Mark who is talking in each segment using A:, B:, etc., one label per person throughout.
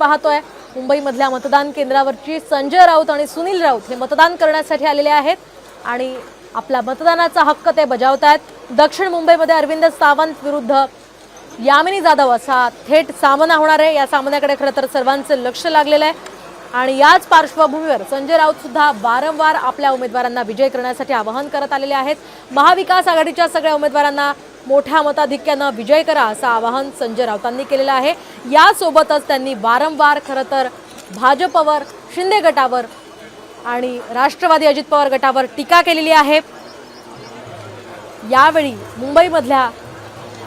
A: पाहतोय. मुंबईमधल्या मतदान केंद्रावरची संजय राऊत आणि सुनील राऊत हे मतदान करण्यासाठी आलेले आहेत. आणि आपला मतदानाचा हक्क ते बजावत आहेत दक्षिण मुंबईमध्ये अरविंद सावंत विरुद्ध यामिनी जाधव असा थेट सामना होणार आहे. या सामन्याकडे खरं तर सर्वांचं लक्ष लागलेलं आहे. आणि याच पार्श्वभूमीवर संजय राऊत सुद्धा वारंवार आपल्या उमेदवारांना विजय करण्यासाठी आवाहन करत आलेले आहेत. महाविकास आघाडीच्या सगळ्या उमेदवारांना मोठ्या मताधिक्यानं विजय करा असं आवाहन संजय राऊतांनी केलेलं आहे. यासोबतच त्यांनी वारंवार खरं तर भाजपवर शिंदे गटावर आणि राष्ट्रवादी अजित पवार गटावर टीका केलेली आहे. यावेळी मुंबईमधल्या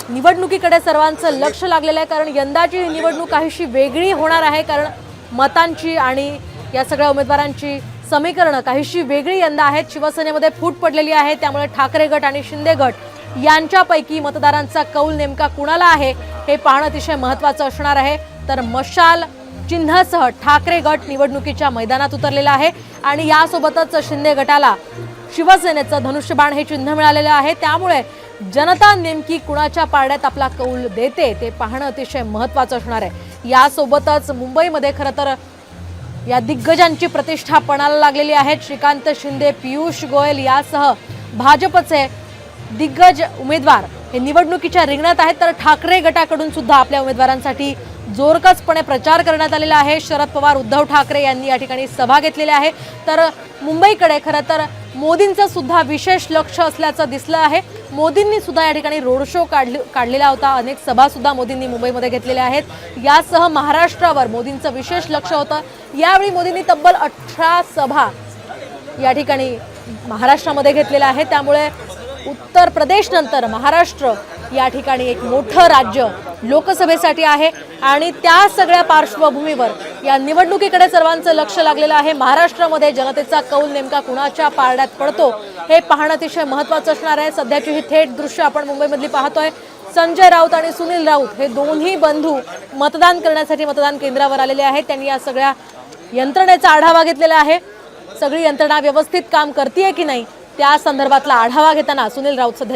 A: निवडणुकीकडे सर्वांचं लक्ष लागलेलं आहे कारण यंदाची ही निवडणूक काहीशी वेगळी होणार आहे कारण मतांची आणि या सगळ्या उमेदवारांची समीकरणं काहीशी वेगळी यंदा आहेत. शिवसेनेमध्ये फूट पडलेली आहे त्यामुळे ठाकरे गट आणि शिंदे गट यांच्यापैकी मतदारांचा कौल नेमका कुणाला आहे हे पाहणं अतिशय महत्त्वाचं असणार आहे. तर मशाल चिन्हासह ठाकरे गट निवडणुकीच्या मैदानात उतरलेला आहे आणि यासोबतच शिंदे गटाला शिवसेनेचं धनुष्यबाण हे चिन्ह मिळालेलं आहे. त्यामुळे जनता नेमकी कुणाच्या पारड्यात आपला कौल देते ते पाहणं अतिशय महत्त्वाचं असणार आहे. यासोबतच मुंबईमध्ये खरं तर या दिग्गजांची प्रतिष्ठा पणाला लागलेली आहे श्रीकांत शिंदे पियुष गोयल यासह भाजपचे दिग्गज उमेदवार हे निवडणुकीच्या रिंगणात आहेत. तर ठाकरे गटाकडून सुद्धा आपल्या उमेदवारांसाठी जोरकसपणे प्रचार करण्यात आलेला आहे. शरद पवार उद्धव ठाकरे यांनी या ठिकाणी सभा घेतलेली आहे. तर मुंबईकडे खरं तर मोदींचं सुद्धा विशेष लक्ष असल्याचं दिसलं आहे. मोदींनी सुद्धा या ठिकाणी रोड शो काढले काढलेला होता. अनेक सभासुद्धा मोदींनी मुंबईमध्ये घेतलेल्या आहेत. यासह महाराष्ट्रावर मोदींचं विशेष लक्ष होतं. यावेळी मोदींनी तब्बल अठरा सभा या ठिकाणी महाराष्ट्रामध्ये घेतलेल्या आहे त्यामुळे उत्तर प्रदेशनंतर महाराष्ट्र या ठिकाणी एक मोठं राज्य लोकसभेसाठी आहे. आणि त्या सगळ्या पार्श्वभूमीवर या निवडणुकीकडे सर्वांचं लक्ष लागलेलं आहे. महाराष्ट्रामध्ये जनतेचा कौल नेमका कुणाच्या पारड्यात पडतो हे पाहणं अतिशय महत्त्वाचं असणार आहे. सध्याची ही थेट दृश्य आपण मुंबईमधली पाहतोय. संजय राऊत आणि सुनील राऊत हे दोन्ही बंधू मतदान करण्यासाठी मतदान केंद्रावर आलेले आहेत. त्यांनी या सगळ्या यंत्रणेचा आढावा घेतलेला आहे. सगळी यंत्रणा व्यवस्थित काम करते की नाही त्या संदर्भातला आढावा घेताना सुनील राऊत सध्या